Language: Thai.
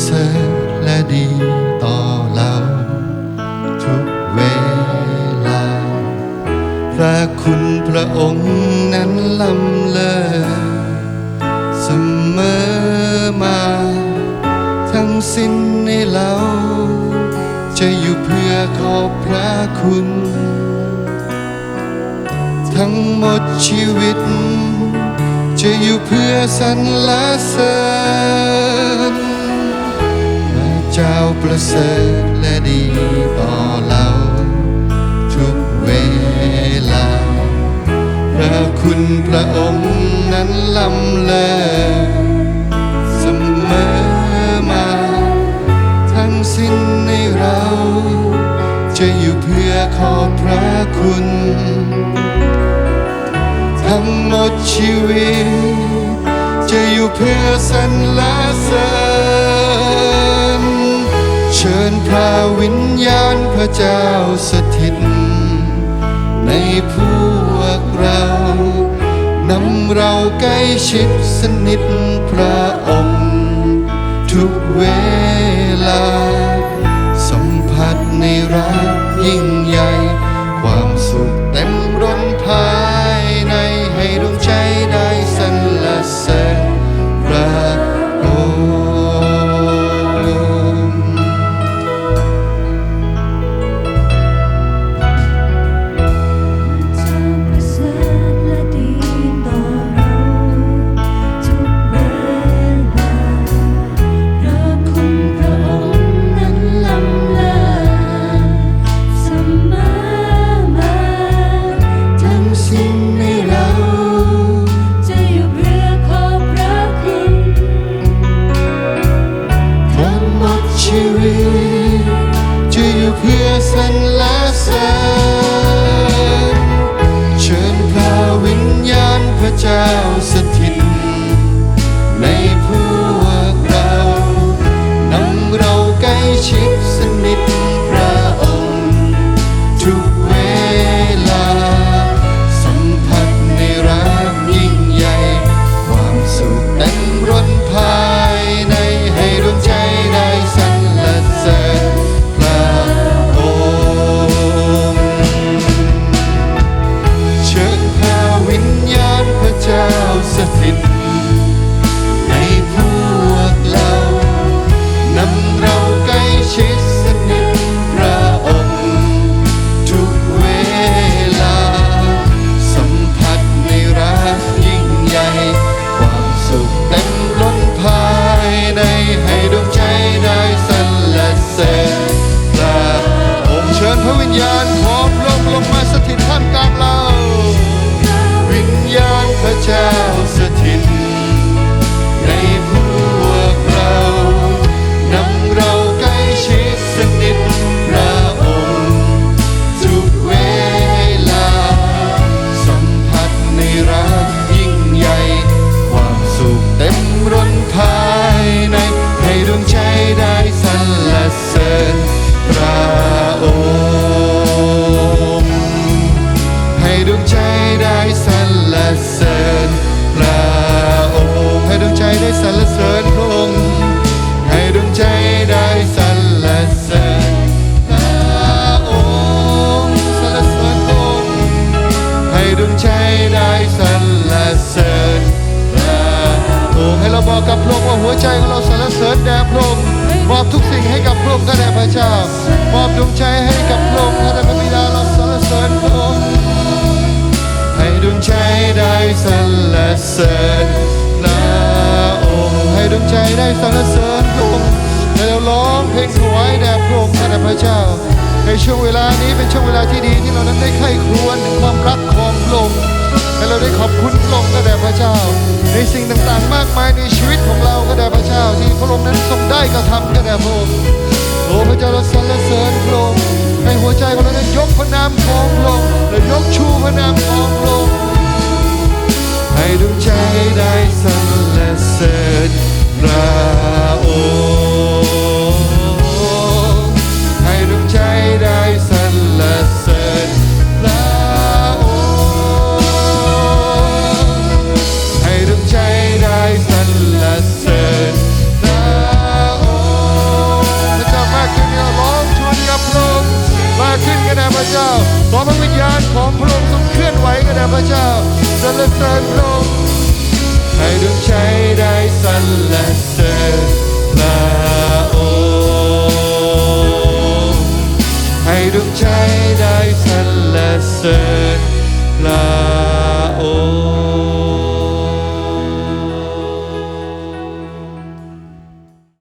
เสริฐและดีต่อเราทุกเวลา พระคุณพระองค์นั้นล้ำเลิศเสมอมา ทั้งสิ้นในเรา จะอยู่เพื่อขอบพระคุณ ทั้งหมดชีวิต จะอยู่เพื่อสรรเสริญ เจ้าประเสริฐและดีต่อเรา ทุกเวลา พระคุณพระองค์นั้นล้ำเลิศเสมอมา ทั้งสิ้นในเรา จะอยู่เพื่อขอบพระคุณ ทั้งหมดชีวิต จะอยู่เพื่อสรรเสริญ ชิญพระวิญญาณพระเจ้าสถิต ในพวกเรานำเราใกล้ชิดสนิท ด เสริญพระองค์ให้ดวงใจได้สรรเสริญพระองค์ให้เราร้องเพลงถวายแด่พระองค์แด่พระเจ้า ในช่วงเวลานี้เป็นช่วงเวลาที่ดีที่เรานั้นได้ใคร่ครวญถึงความรักของพระองค์ให้เราได้ขอบคุณพระองค์ก็แด่พระเจ้า ในสิ่งต่างๆ มากมายในชีวิตของเราก็แด่พระเจ้า ที่พระองค์นั้นทรงได้กระทำก็แด่พระองค์โอ้พระเจ้าเราสรรเสริญพระองค์ให้หัวใจของเราได้ยกพระนามของพระองค์และยกชู พระเจ้าสรรเสริญพระองค์ให้ดวงใจได้สรรเสริญพระองค์ให้ดวงใจได้สรรเสริญพระองค์